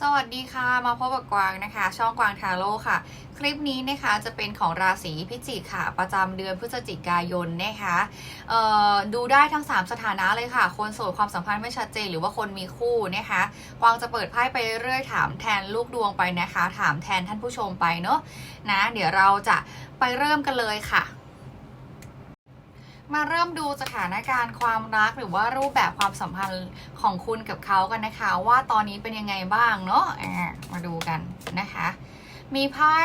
สวัสดีค่ะ มาพบกับกวางนะคะ ช่องกวางทาโร่ค่ะ คลิปนี้นะคะจะเป็นของราศีพิจิกค่ะ ประจำเดือนพฤศจิกายนนะคะดูได้ทั้ง 3 สถานะเลยค่ะ คนโสดความสัมพันธ์ไม่ชัดเจนหรือว่าคนมีคู่นะคะกวางจะเปิดไพ่ไปเรื่อยถามแทนลูกดวงไปนะคะ ถามแทนท่านผู้ชมไปเนาะนะ เดี๋ยวเราจะไปเริ่มกันเลยค่ะ มาเริ่มดูสถานการณ์ความรักหรือว่ารูปแบบความสัมพันธ์ของคุณกับเขากันนะคะ ว่าตอนนี้เป็นยังไงบ้างเนาะมาดูกันนะคะ มีไพ่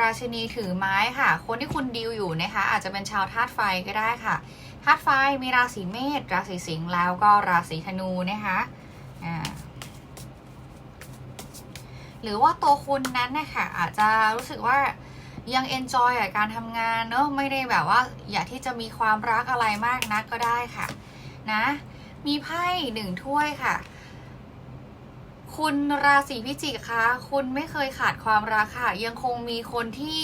ราชินีถือไม้ค่ะ คนที่คุณดีลอยู่นะคะ อาจจะเป็นชาวธาตุไฟก็ได้ค่ะธาตุไฟมีราศีเมษราศีสิงห์แล้วก็ราศีธนูนะคะอ่าหรือว่าตัวคุณนั้นนะคะอาจจะรู้สึกว่า ยังเอนจอยกับการทำงานเนอะไม่ได้แบบว่า อยากที่จะมีความรักอะไรมากนักก็ได้ค่ะ นะ มีไพ่หนึ่งถ้วยค่ะ คุณราศีพิจิกคะคุณไม่เคยขาดความรักค่ะ ยังคงมีคนที่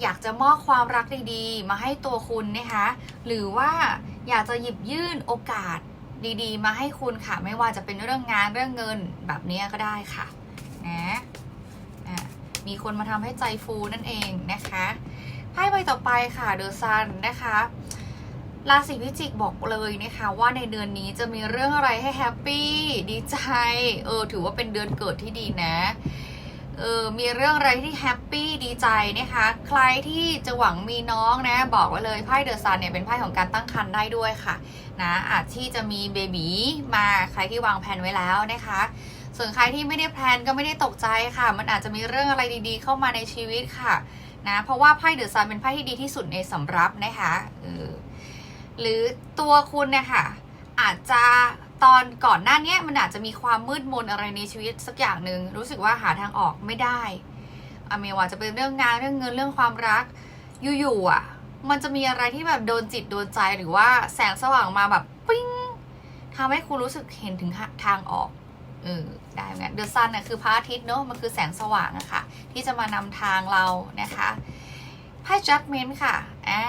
อยากจะมอบความรักดีๆ มาให้ตัวคุณนะคะ หรือว่าอยากจะหยิบยื่นโอกาสดีๆ มาให้คุณค่ะ ไม่ว่าจะเป็นเรื่องงานเรื่องเงินแบบนี้ก็ได้ค่ะนะอะ มีคนมาทำให้ใจฟูนั่นเองนะคะไพ่ใบต่อไปค่ะเดอะซันนะคะราศีพิจิกบอกเลยนะคะว่าในเดือนนี้จะมีเรื่องอะไรให้แฮปปี้ดีใจเออถือว่าเป็นเดือนเกิดที่ดีนะเออมีเรื่องอะไรที่แฮปปี้ดีใจนะคะใครที่จะหวังมีน้องนะ บอกไว้เลยไพ่เดอะซันเนี่ยเป็นไพ่ของการตั้งครรภ์ได้ด้วยค่ะนะอาจที่จะมีเบบีมาใครที่วางแผนไว้แล้วนะคะ ส่วนใครที่ไม่ได้แพลนก็ไม่ได้ตกใจค่ะ มันอาจจะมีเรื่องอะไรดีๆ เข้ามาในชีวิตค่ะนะเพราะว่าไพ่เดอะซันเป็นไพ่ที่ดีที่สุดในสำรับนะคะเออหรือตัวคุณเนี่ยค่ะอาจจะตอนก่อนหน้านี้มันอาจจะมีความมืดมนอะไรในชีวิตสักอย่างหนึ่งรู้สึกว่าหาทางออกไม่ได้อเมว่าจะเป็นเรื่องงานเรื่องเงินเรื่องความรักอยู่ๆอะ มันจะมีอะไรที่แบบโดนจิตโดนใจหรือว่าแสงสว่างมาแบบปิ้งทำให้คุณรู้สึกเห็นถึงทางออก ออได้เหมือนกันเดอะซันน่ะคือพระอาทิตย์เนอะมันคือแสงสว่างอะค่ะ ที่จะมานำทางเรานะคะไพ่ judgment ค่ะอ่า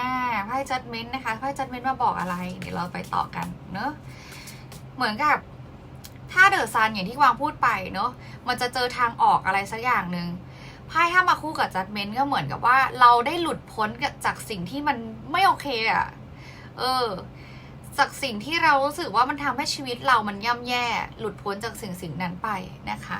ไพ่ judgment นะคะไพ่ judgment มาบอกอะไร เดี๋ยวเราไปต่อกันเนอะเหมือนกับถ้าเดอะซันอย่างที่วางพูดไปเนอะมันจะเจอทางออกอะไรสักอย่างหนึ่งไพ่ถ้ามาคู่กับ judgment ก็เหมือนกับว่าเราได้หลุดพ้นจากสิ่งที่มันไม่โอเคอะเออ จากสิ่งที่เรารู้สึกว่ามันทำให้ชีวิตเรามันย่ำแย่ หลุดพ้นจากสิ่งสิ่งนั้นไปนะคะ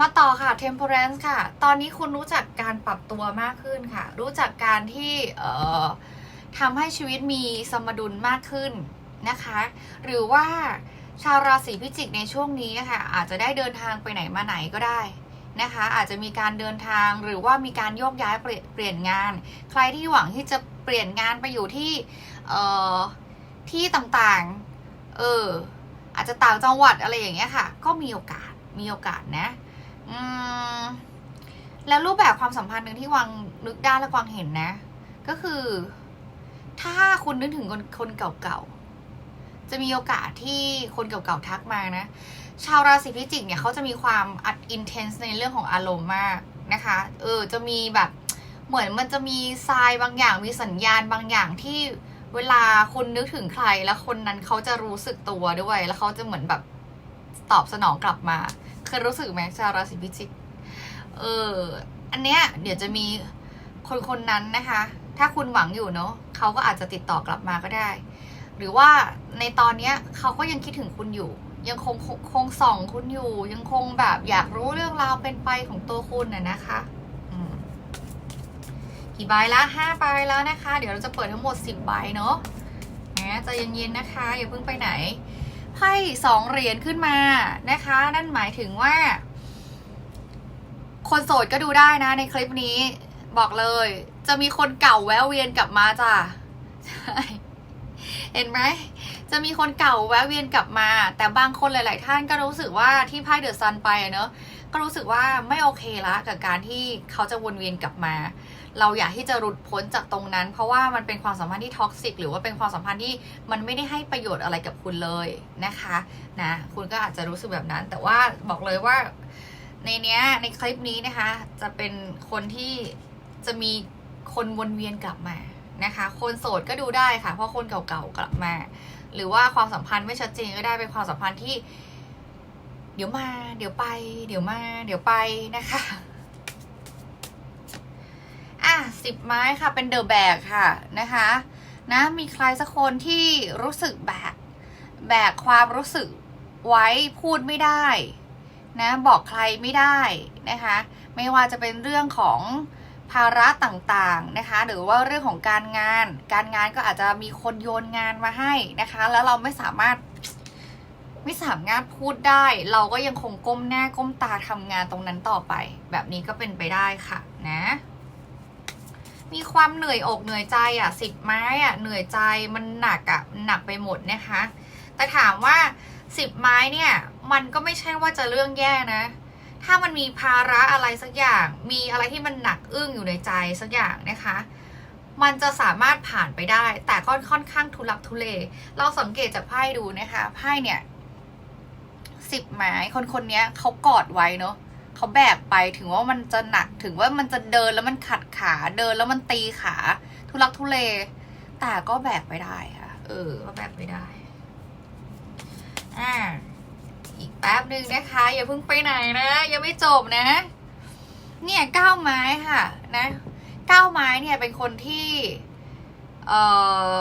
มาต่อค่ะ temperance ค่ะ ตอนนี้คุณรู้จักการปรับตัวมากขึ้นค่ะ รู้จักการที่เอ่อทำให้ชีวิตมีสมดุลมากขึ้นนะคะ หรือว่าชาวราศีพิจิกในช่วงนี้ค่ะ อาจจะได้เดินทางไปไหนมาไหนก็ได้นะคะ อาจจะมีการเดินทางหรือว่ามีการโยกย้ายเปลี่ยนงาน ใครที่หวังที่จะ ปลี่ยนงานไปอยู่ที่เอ่อที่ต่างๆ เออ อาจจะต่างจังหวัดอะไรอย่างเงี้ยค่ะ ก็มีโอกาส มีโอกาสนะ อืม แล้วรูปแบบความสัมพันธ์หนึ่งที่วางนึกได้และกวางเห็นนะ ก็คือ ถ้าคุณนึกถึงคนคนเก่าๆ จะมีโอกาสที่คนเก่าๆทักมานะ ชาวราศีพิจิกเนี่ยเขาจะมีความอัดอินเทนส์ในเรื่องของอารมณ์มากนะคะ เออ จะมีแบบ เหมือนมันจะมีทรายบางอย่างมีสัญญาณบางอย่างที่เวลาคุณนึกถึงใคร แล้วคนนั้นเขาจะรู้สึกตัวด้วย แล้วเขาจะเหมือนแบบตอบสนองกลับมาเคยรู้สึกไหมชาวราศีพิจิกเอออันเนี้ยเดี๋ยวจะมีคนคนนั้นนะคะ ถ้าคุณหวังอยู่เนาะเขาก็อาจจะติดต่อกลับมาก็ได้ หรือว่าในตอนเนี้ยเขาก็ยังคิดถึงคุณอยู่ ยังคงคงคงส่องคุณอยู่ ยังคงแบบอยากรู้เรื่องราวเป็นไปของตัวคุณน่ะนะคะ กี่ใบละห้าใบแล้วนะคะ เดี๋ยวเราจะเปิดทั้งหมดสิบใบเนาะนะใจเย็นๆนะคะอย่าเพิ่งไปไหนไพ่สองเหรียญขึ้นมานะคะ นั่นหมายถึงว่า คนโสดก็ดูได้นะในคลิปนี้บอกเลย จะมีคนเก่าแวะเวียนกลับมาจ้ะใช่เห็นไหมจะมีคนเก่าแวะเวียนกลับมา แต่บางคนหลาย ๆ ท่านก็รู้สึกว่าที่ไพ่เดอะซันไปเนอะก็รู้สึกว่าไม่โอเคละกับการที่เขาจะวนเวียนกลับมา เราอยากที่จะหลุดพ้นจากตรงนั้น เพราะว่ามันเป็นความสัมพันธ์ที่ท็อกซิกหรือว่าเป็นความสัมพันธ์ที่มันไม่ได้ให้ประโยชน์อะไรกับคุณเลยนะคะนะคุณก็อาจจะรู้สึกแบบนั้น แต่ว่าบอกเลยว่าในเนี้ยในคลิปนี้นะคะ จะเป็นคนที่จะมีคนวนเวียนกลับมานะคะ คนโสดก็ดูได้ค่ะ เพราะคนเก่าๆกลับมา หรือว่าความสัมพันธ์ไม่ชัดเจนก็ได้เป็นความสัมพันธ์ที่ เดี๋ยวมา เดี๋ยวไป เดี๋ยวมา เดี๋ยวไปนะคะ สิบไม้ค่ะเป็นเดอะแบกค่ะนะคะนะมีใครสักคนที่รู้สึกแบกแบกความรู้สึกไว้พูดไม่ได้นะบอกใครไม่ได้นะคะไม่ว่าจะเป็นเรื่องของภาระต่างๆนะคะหรือว่าเรื่องของการงาน การงานก็อาจจะมีคนโยนงานมาให้นะคะ แล้วเราไม่สามารถไม่สามารถพูดได้ เราก็ยังคงก้มหน้าก้มตาทำงานตรงนั้นต่อไป แบบนี้ก็เป็นไปได้ค่ะนะ มีความเหนื่อยอกเหนื่อยใจอะสิบไม้อะเหนื่อยใจมันหนักอะหนักไปหมดนะคะ แต่ถามว่าสิบไม้เนี่ยมันก็ไม่ใช่ว่าจะเรื่องแย่นะ ถ้ามันมีภาระอะไรสักอย่าง มีอะไรที่มันหนักอึ้งอยู่ในใจสักอย่างนะคะ มันจะสามารถผ่านไปได้ แต่ก็ค่อนข้างทุลักทุเล เราสังเกตจากไพ่ดูนะคะไพ่เนี่ยสิบไม้คนคนนี้เขากอดไว้เนาะ เขาแบกไปถึงว่ามันจะหนักถึงว่ามันจะเดินแล้วมันขัดขาเดินแล้วมันตีขา ทุลักทุเล แต่ก็แบกไปได้ค่ะ เออ ก็แบกไปได้อ่าอีกแป๊บหนึ่งนะคะ อย่าเพิ่งไปไหนนะ ยังไม่จบนะ เนี่ยก้าวไม้ค่ะ นะก้าวไม้เนี่ยเป็นคนที่ เอ่อ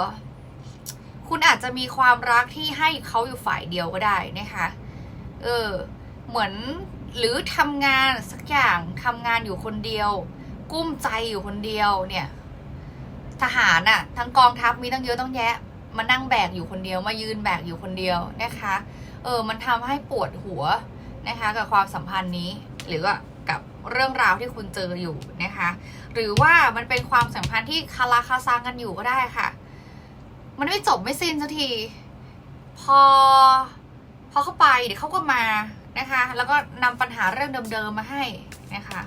คุณอาจจะมีความรักที่ให้เขาอยู่ฝ่ายเดียวก็ได้นะคะ เออ เหมือน หรือทำงานสักอย่างทำงานอยู่คนเดียว กุ้มใจอยู่คนเดียวเนี่ย ทหารอะทั้งกองทัพมีตั้งเยอะต้องแยะ มานั่งแบกอยู่คนเดียว มายืนแบกอยู่คนเดียวนะคะ เออ มันทำให้ปวดหัวนะคะ กับความสัมพันธ์นี้ หรือว่ากับเรื่องราวที่คุณเจออยู่นะคะ หรือว่ามันเป็นความสัมพันธ์ที่คาราคาซังกันอยู่ก็ได้ค่ะ มันไม่จบไม่สิ้นสักที พอพอเข้าไปเดี๋ยวเขาก็มานะคะ แล้วก็นำปัญหาเรื่องเดิมๆมาให้นะคะ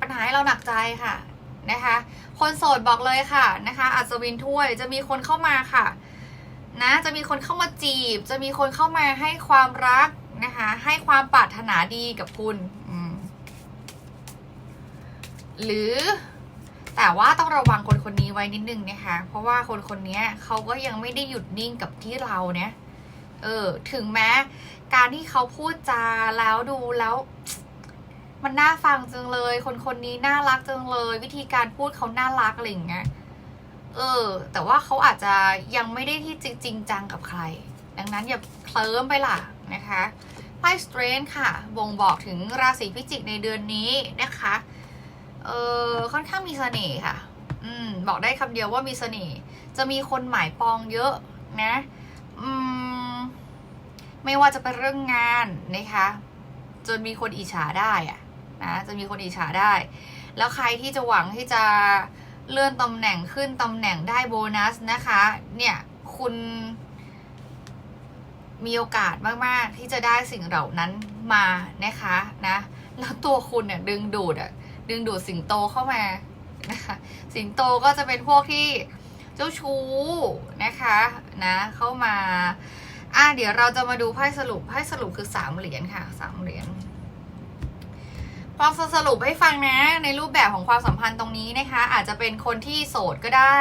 ปัญหาให้เราหนักใจค่ะนะคะ คนโสดบอกเลยค่ะนะคะ อัศวินถ้วยจะมีคนเข้ามาค่ะนะจะมีคนเข้ามาจีบ จะมีคนเข้ามาให้ความรักนะคะ ให้ความปรารถนาดีกับคุณหรือแต่ว่าต้องระวังคนคนนี้ไว้นิดนึงนะคะ เพราะว่าคนคนนี้เขาก็ยังไม่ได้หยุดนิ่งกับที่เราเนี่ย เออ ถึงแม้การที่เขาพูดจาแล้วดูแล้ว มันน่าฟังจังเลย คนคนนี้น่ารักจังเลย วิธีการพูดเขาน่ารักอะไรอย่างเงี้ยเออ แต่ว่าเขาอาจจะยังไม่ได้ที่จริงจังกับใคร ดังนั้นอย่าเคลิ้มไปล่ะนะคะไพ่สเตรนค่ะ บ่งบอกถึงราศีพิจิกในเดือนนี้นะคะ เออค่อนข้างมีเสน่ห์ค่ะ อืม บอกได้คำเดียวว่ามีเสน่ห์ จะมีคนหมายปองเยอะนะ ไม่ว่าจะเป็นเรื่องงานนะคะ จนมีคนอิจฉาได้อะนะจะมีคนอิจฉาได้ แล้วใครที่จะหวังที่จะเลื่อนตำแหน่งขึ้นตำแหน่งได้โบนัสนะคะ เนี่ยคุณมีโอกาสมาก ๆ ที่จะได้สิ่งเหล่านั้นมานะคะนะแล้วตัวคุณเนี่ยดึงดูดอะดึงดูดสิงโตเข้ามานะคะสิงโตก็จะเป็นพวกที่ เจ้าชู้นะคะนะเข้ามาอะเดี๋ยวเราจะมาดูไพ่สรุปไพ่สรุปคือสามเหรียญค่ะสามเหรียญลองสรุปให้ฟังนะ ในรูปแบบของความสัมพันธ์ตรงนี้นะคะ อาจจะเป็นคนที่โสดก็ได้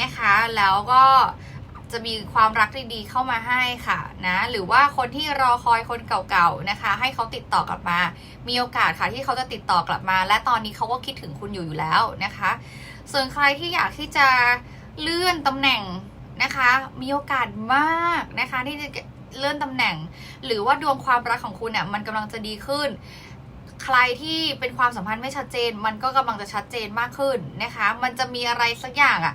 นะคะ แล้วก็จะมีความรักที่ดีเข้ามาให้ค่ะนะหรือว่าคนที่รอคอยคนเก่าๆนะคะ ให้เขาติดต่อกลับมา มีโอกาสค่ะที่เขาจะติดต่อกลับมา และตอนนี้เขาก็คิดถึงคุณอยู่อยู่แล้วนะคะ ส่วนใครที่อยากที่จะ เลื่อนตำแหน่งนะคะ มีโอกาสมากนะคะที่จะเลื่อนตำแหน่ง หรือว่าดวงความรักของคุณเนี่ยมันกำลังจะดีขึ้น ใครที่เป็นความสัมพันธ์ไม่ชัดเจน มันก็กำลังจะชัดเจนมากขึ้นนะคะ มันจะมีอะไรสักอย่างอะ่ะ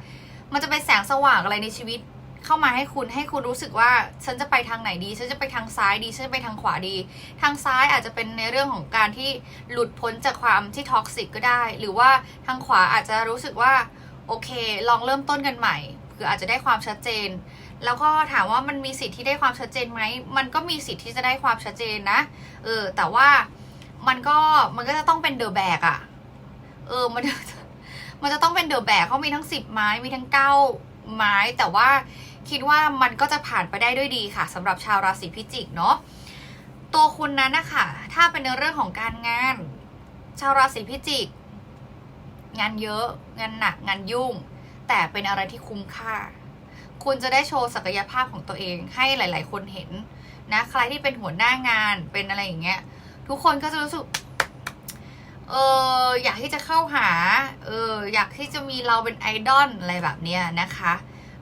มันจะเป็นแสงสว่างอะไรในชีวิตเข้ามาให้คุณให้คุณรู้สึกว่าฉันจะไปทางไหนดี ฉันจะไปทางซ้ายดี ฉันจะไปทางขวาดี ทางซ้ายอาจจะเป็นในเรื่องของการที่หลุดพ้นจากความที่ท็อกซิกก็ได้ หรือว่าทางขวาอาจจะรู้สึกว่า โอเค ลองเริ่มต้นกันใหม่คืออาจจะได้ความชัดเจน แล้วก็ถามว่ามันมีสิทธิ์ที่ได้ความชัดเจนไหมมันก็มีสิทธิ์ที่จะได้ความชัดเจนนะเออแต่ว่ามันก็มันก็จะต้องเป็นเดอะแบกอะเออมันมันจะต้องเป็นเดอะแบกเขามีทั้งสิบไม้มีทั้งเก้าไม้ แต่ว่าคิดว่ามันก็จะผ่านไปได้ด้วยดีค่ะสำหรับชาวราศีพิจิกเนาะตัวคุณนั้นนะคะถ้าเป็นในเรื่องของการงาน ชาวราศีพิจิก งานเยอะงานหนักงานยุ่ง แต่เป็นอะไรที่คุ้มค่า คุณจะได้โชว์ศักยภาพของตัวเองให้หลาย ๆ คนเห็นนะ ใครที่เป็นหัวหน้างานเป็นอะไรอย่างเงี้ย ทุกคนก็จะรู้สึกเอออยากที่จะเข้าหาเอออยากที่จะมีเราเป็นไอดอลอะไรแบบเนี้ยนะคะ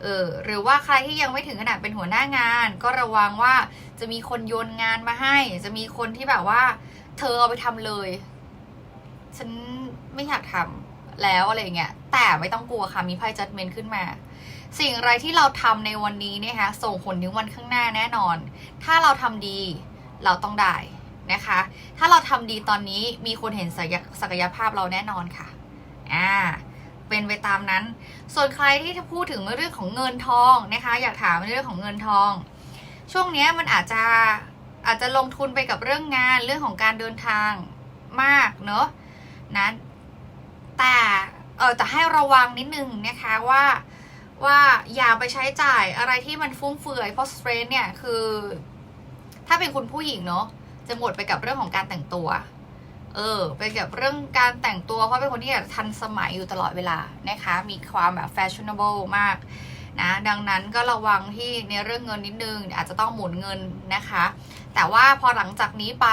เออหรือว่าใครที่ยังไม่ถึงขนาดเป็นหัวหน้างาน ก็ระวังว่าจะมีคนโยนงานมาให้ จะมีคนที่แบบว่า เธอเอาไปทำเลย ฉันไม่อยากทำ แล้วอะไรเงี้ยแต่ไม่ต้องกลัวค่ะมีไพ่จัดเมนขึ้นมา สิ่งอะไรที่เราทำในวันนี้เนี่ยคะส่งผลถึงวันข้างหน้าแน่นอน ถ้าเราทำดีเราต้องได้นะคะ ถ้าเราทำดีตอนนี้มีคนเห็นศักยศักยภาพเราแน่นอนค่ะอ่าเป็นไปตามนั้น ส่วนใครที่จะพูดถึงเรื่องของเงินทองนะคะ อยากถามเรื่องของเงินทอง ช่วงนี้มันอาจจะอาจจะลงทุนไปกับเรื่องงานเรื่องของการเดินทางมากเนอะนะ แต่เออแต่ให้ระวังนิดนึงนะคะว่าว่าอย่าไปใช้จ่ายอะไรที่มันฟุ่มเฟือยเพราะสเตรนเนี่ยคือ ถ้าเป็นคุณผู้หญิงเนาะจะหมดไปกับเรื่องของการแต่งตัว เออ ไปกับเรื่องการแต่งตัวเพราะเป็นคนที่แบบทันสมัยอยู่ตลอดเวลานะคะ มีความแบบแฟชั่น a b l e มากนะดังนั้นก็ระวังที่ในเรื่องเงินนิดนึง อาจจะต้องหมุนเงินนะคะ แต่ว่าพอหลังจากนี้ไป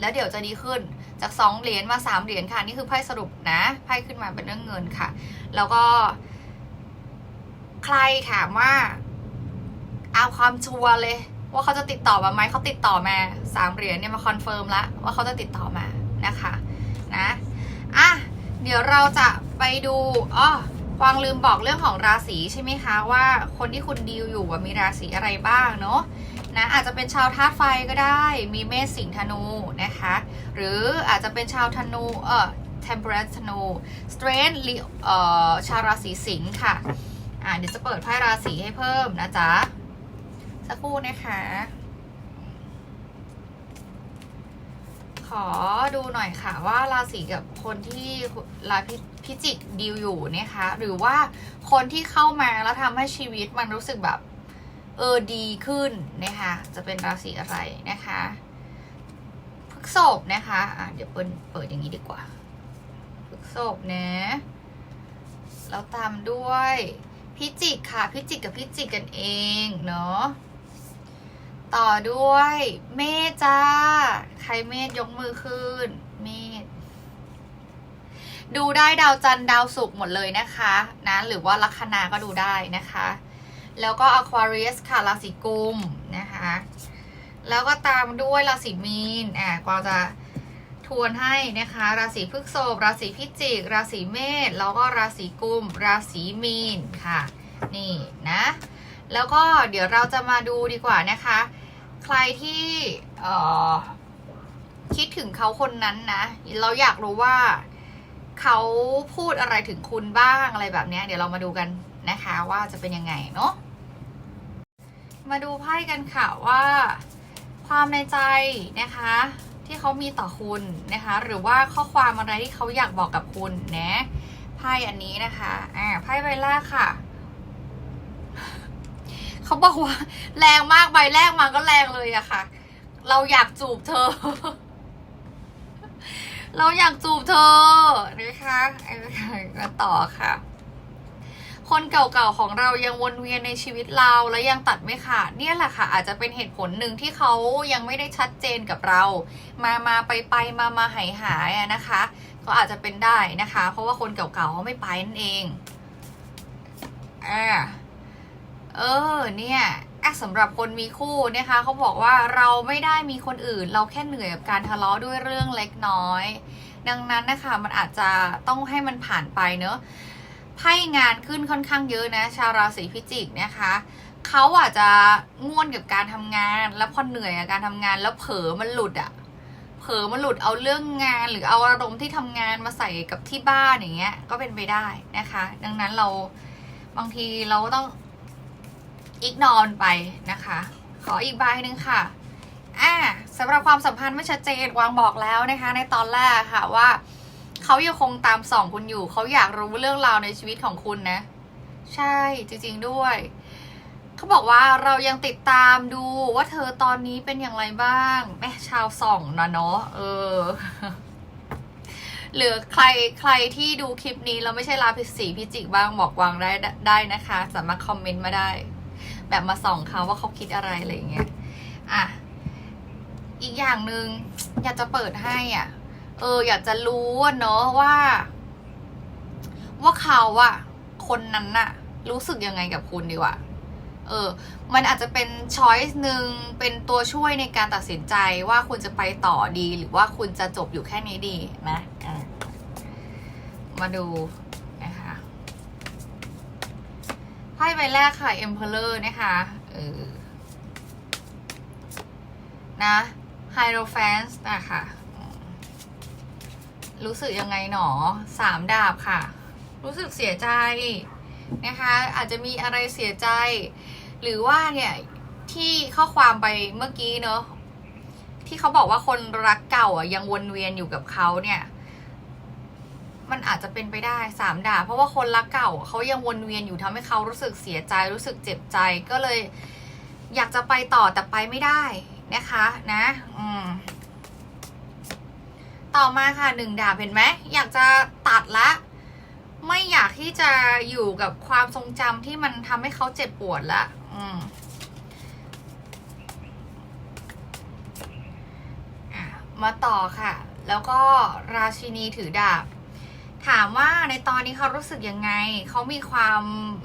แล้วเดี๋ยวจะดีขึ้น จาก 2 เหรียญมา 3 เหรียญค่ะ นี่คือไพ่สรุปนะไพ่ขึ้นมาเป็นเรื่องเงินค่ะ แล้วก็ ใครถามว่า เอาความชัวร์เลย ว่าเขาจะติดต่อมาไหมเขาติดต่อมาสามเหรียญเนี่ยมาคอนเฟิร์มแล้วว่าเขาจะติดต่อมานะคะนะอะเดี๋ยวเราจะไปดูอ๋อวางลืมบอกเรื่องของราศีใช่ไหมคะว่าคนที่คุณดีลอยู่มีราศีอะไรบ้างเนาะ นะอาจจะเป็นชาวธาตุไฟก็ได้มีเมษสิงธนูนะคะ หรืออาจจะเป็นชาวธนูเอ่อ temperance ธนู strength เอ่อชาวราศีสิงห์ค่ะอ่าเดี๋ยวจะเปิดไพ่ราศีให้เพิ่มนะจ๊ะสักครู่นะคะขอดูหน่อยค่ะว่าราศีกับคนที่ราพิพิจิกดีลอยู่นะคะ หรือว่าคนที่เข้ามาแล้วทำให้ชีวิตมันรู้สึกแบบ เออดีขึ้นนะคะจะเป็นราศีอะไรนะคะพฤกษบนะคะอะเดี๋ยวเปิดเปิดอย่างนี้ดีกว่าพฤกษบนะแล้วตามด้วยพิจิกค่ะพิจิกกับพิจิกกันเองเนาะต่อด้วยเมษจ้า ใครเมษยกมือขึ้น เมษดูได้ดาวจันทร์ดาวศุกร์หมดเลยนะคะนะหรือว่าลัคนาก็ดูได้นะคะ แล้วก็ Aquarius ค่ะราศีกุมนะคะ แล้วก็ตามด้วยราศีมีนอะกวางจะทวนให้นะคะ ราศีพฤษภราศีพิจิก ราศีเมษแล้วก็ราศีกุม ราศีมีนค่ะ นี่นะ แล้วก็เดี๋ยวเราจะมาดูดีกว่านะคะ ใครที่คิดถึงเขาคนนั้นนะ เราอยากรู้ว่าเขาพูดอะไรถึงคุณบ้างอะไรแบบนี้เดี๋ยวเรามาดูกันนะคะ ว่าจะเป็นยังไงเนาะ มาดูไพ่กันค่ะว่า ความในใจนะคะ ที่เขามีต่อคุณนะคะ หรือว่าข้อความอะไรที่เขาอยากบอกกับคุณนะไพ่อันนี้นะคะอ่าไพ่ใบแรกค่ะเขาบอกว่า แรงมากใบแรกมาก็แรงเลยอะค่ะ เราอยากจูบเธอ เราอยากจูบเธอนะคะต่อค่ะ คนเก่าๆของเรายังวนเวียนในชีวิตเราและยังตัดไม่ขาดเนี่ยแหละค่ะ อาจจะเป็นเหตุผลหนึ่งที่เขายังไม่ได้ชัดเจนกับเรา มามาไปไปมามาหายหายนะคะ ก็อาจจะเป็นได้นะคะ เพราะว่าคนเก่าๆเขาไม่ไปนั่นเองอ่าเออเนี่ยสำหรับคนมีคู่นะคะเขาบอกว่าเราไม่ได้มีคนอื่น เราแค่เหนื่อยกับการทะเลาะด้วยเรื่องเล็กน้อย ดังนั้นนะคะมันอาจจะต้องให้มันผ่านไปเนอะ ไพ่งานขึ้นค่อนข้างเยอะนะ ชาวราศีพิจิกนะคะเขาอาจจะง่วนกับการทำงาน แล้วพอเหนื่อยกับการทำงาน แล้วเผลอมันหลุดอะเผลอมันหลุดเอาเรื่องงาน หรือเอาอารมณ์ที่ทำงานมาใส่กับที่บ้านอย่างเงี้ย ก็เป็นไปได้นะคะ ดังนั้นเราบางทีเราก็ต้องอีกนอนไปนะคะ ขออีกใบหนึ่งค่ะอ่าสำหรับความสัมพันธ์ไม่ชัดเจนวางบอกแล้วนะคะ ในตอนแรกค่ะว่า เขายังคงตามส่องคุณอยู่ เขาอยากรู้เรื่องราวในชีวิตของคุณนะ ใช่จริงๆด้วย เขาบอกว่าเรายังติดตามดูว่าเธอตอนนี้เป็นอย่างไรบ้างแม่ชาวส่องนะเนาะเออหรือใครใครที่ดูคลิปนี้เราไม่ใช่ราพิสีพิจิกบ้างบอกวางได้ได้นะคะ สามารถคอมเมนต์มาได้ แบบมาส่องเขาว่าเขาคิดอะไรอะไรอย่างเงี้ยอะอีกอย่างหนึ่งอยากจะเปิดให้อะ เออ อยากจะรู้เนอะว่า ว่าเขาอะคนนั้นน่ะรู้สึกยังไงกับคุณดีกว่า เออ มันอาจจะเป็นช้อยส์หนึ่งเป็นตัวช่วยในการตัดสินใจว่าคุณจะไปต่อดี หรือว่าคุณจะจบอยู่แค่นี้ดีนะะมาดูนะคะไพ่ใบแรกค่ะ Emperor นะคะเออนะ Hierophant นะคะ รู้สึกยังไงหนอสามดาบค่ะ รู้สึกเสียใจนะคะ อาจจะมีอะไรเสียใจ หรือว่าเนี่ยที่ข้อความไปเมื่อกี้เนอะที่เขาบอกว่าคนรักเก่าอะยังวนเวียนอยู่กับเขาเนี่ยมันอาจจะเป็นไปได้สามดาบเพราะว่าคนรักเก่าเขายังวนเวียนอยู่ทำให้เขารู้สึกเสียใจ รู้สึกเจ็บใจก็เลย อยากจะไปต่อแต่ไปไม่ได้นะคะ นะ อืม ต่อมาค่ะหนึ่งดาบเห็นไหมอยากจะตัดละ ไม่อยากที่จะอยู่กับความทรงจำที่มันทำให้เขาเจ็บปวดละอืมอมาต่อค่ะ แล้วก็ราชินีถือดาบ ถามว่าในตอนนี้เขารู้สึกยังไง เขามีความ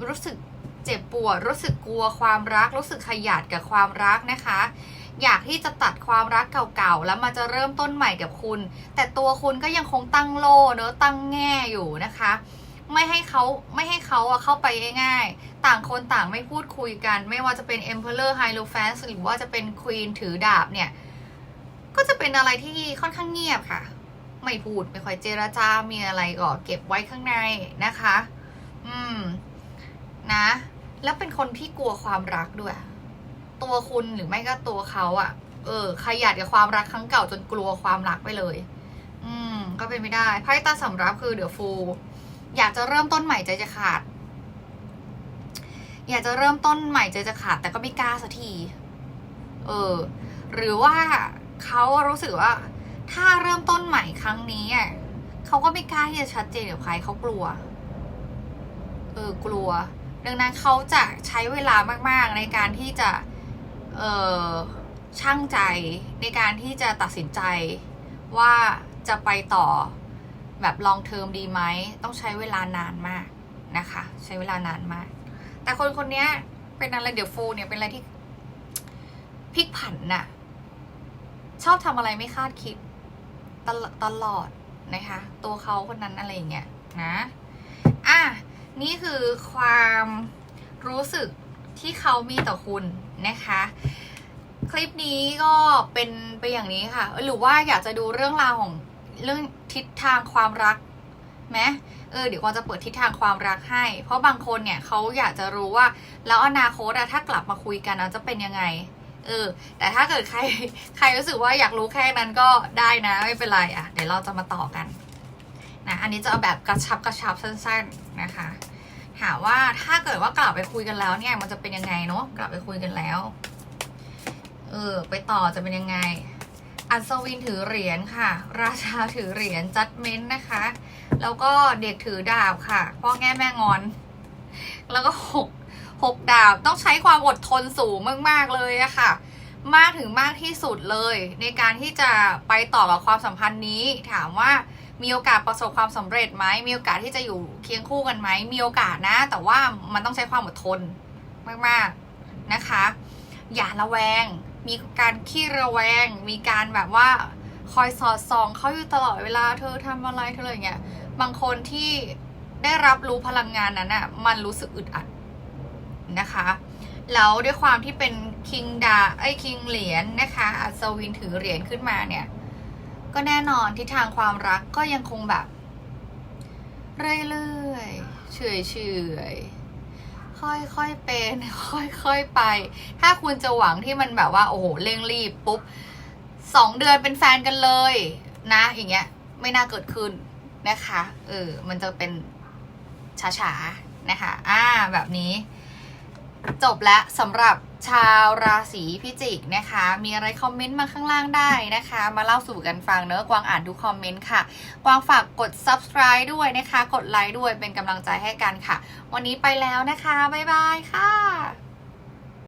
รู้สึกเจ็บปวด รู้สึกกลัวความรัก รู้สึกขยาดกับความรักนะคะ อยากที่จะตัดความรักเก่าๆ แล้วมาจะเริ่มต้นใหม่กับคุณ แต่ตัวคุณก็ยังคงตั้งโล่เนอะตั้งแง่อยู่นะคะ ไม่ให้เขาไม่ให้เขาอะเข้าไปง่ายๆ ต่างคนต่างไม่พูดคุยกัน ไม่ว่าจะเป็น Emperor Hierophant หรือว่าจะเป็น Queen ถือดาบเนี่ย ก็จะเป็นอะไรที่ค่อนข้างเงียบค่ะ ไม่พูดไม่ค่อยเจราจา มีอะไรก็เก็บไว้ข้างในนะคะ อืม นะ แล้วเป็นคนที่กลัวความรักด้วย ตัวคุณหรือไม่ก็ตัวเขาอะเออ ขยัดกับความรักครั้งเก่าจนกลัวความรักไปเลย อืม ก็เป็นไม่ได้ไพ่ตาสำรับคือเดี๋ยวฟู อยากจะเริ่มต้นใหม่ใจจะขาด อยากจะเริ่มต้นใหม่ใจจะขาด แต่ก็ไม่กล้าสักที เออ หรือว่าเขารู้สึกว่า ถ้าเริ่มต้นใหม่ครั้งนี้อะเขาก็ไม่กล้าที่จะชัดเจนกับใครเขากลัว เออ กลัว ดังนั้นเขาจะใช้เวลามาก ๆ ในการที่จะ ช่างใจในการที่จะตัดสินใจว่าจะไปต่อแบบลองเทอมดีไหม ต้องใช้เวลานานมากนะคะ ใช้เวลานานมาก แต่คนคนนี้เป็นอะไรเดี๋ยวฟูเนี่ยเป็นอะไรที่พลิกผันน่ะ ชอบทำอะไรไม่คาดคิดตลอดตลอดนะคะ ตัวเขาคนนั้นอะไรอย่างเงี้ยนะอะนี่คือความรู้สึกที่เขามีต่อคุณ นะคะ คลิปนี้ก็เป็นไปอย่างนี้ค่ะ หรือว่าอยากจะดูเรื่องราวของเรื่องทิศทางความรักไหมเออเดี๋ยวกวางจะเปิดทิศทางความรักให้ เพราะบางคนเนี่ยเขาอยากจะรู้ว่า แล้วอนาคตอะถ้ากลับมาคุยกันนะจะเป็นยังไง เออ แต่ถ้าเกิดใครใครรู้สึกว่าอยากรู้แค่นั้นก็ได้นะไม่เป็นไรอะเดี๋ยวเราจะมาต่อกันนะอันนี้จะเอาแบบกระชับกระชับสั้น ๆนะคะ ถามว่าถ้าเกิดว่ากลับไปคุยกันแล้วเนี่ย มันจะเป็นยังไงเนาะกลับไปคุยกันแล้ว เออ ไปต่อจะเป็นยังไง อัศวินถือเหรียญค่ะ ราชาถือเหรียญจัดเม้นนะคะ แล้วก็เด็กถือดาบค่ะพ่อแง่แม่งอน แล้วก็หกหกดาบต้องใช้ความอดทนสูงมาก ๆ เลยอะค่ะ มากถึงมากที่สุดเลย ในการที่จะไปต่อกับความสัมพันธ์นี้ถามว่า มีโอกาสประสบความสำเร็จไหมมีโอกาสที่จะอยู่เคียงคู่กันไหมมีโอกาสนะ แต่ว่ามันต้องใช้ความอดทนมากๆนะคะ อย่าระแวง มีการขี้ระแวง มีการแบบว่าคอยสอดส่องเขาอยู่ตลอดเวลาเธอทำอะไรเธออะไรเงี้ยบางคนที่ได้รับรู้พลังงานนั้นอะ่ะมันรู้สึกอึดอัดนะคะ แล้วด้วยความที่เป็นคิงดาไอ้คิงเหรียญนะคะ อัศวินถือเหรียญขึ้นมาเนี่ย ก็แน่นอนทิศทางความรักก็ยังคงแบบ เรื่อยๆเฉยๆค่อยๆเป็น ค่อยๆไป ถ้าคุณจะหวังที่มันแบบว่า โอ้โหเร่งรีบปุ๊บสองเดือนเป็นแฟนกันเลย นะ อย่างเงี้ย ไม่น่าเกิดขึ้นนะคะ เออ มันจะเป็นช้าๆนะคะ อ่า แบบนี้ จบแล้วสำหรับชาวราศีพิจิกนะคะ มีอะไรคอมเมนต์มาข้างล่างได้นะคะ มาเล่าสู่กันฟังเนอะกวางอ่านทุกคอมเมนต์ค่ะ กวางฝากกด subscribe ด้วยนะคะ กดไลค์ด้วยเป็นกำลังใจให้กันค่ะ วันนี้ไปแล้วนะคะ บ๊ายบายค่ะ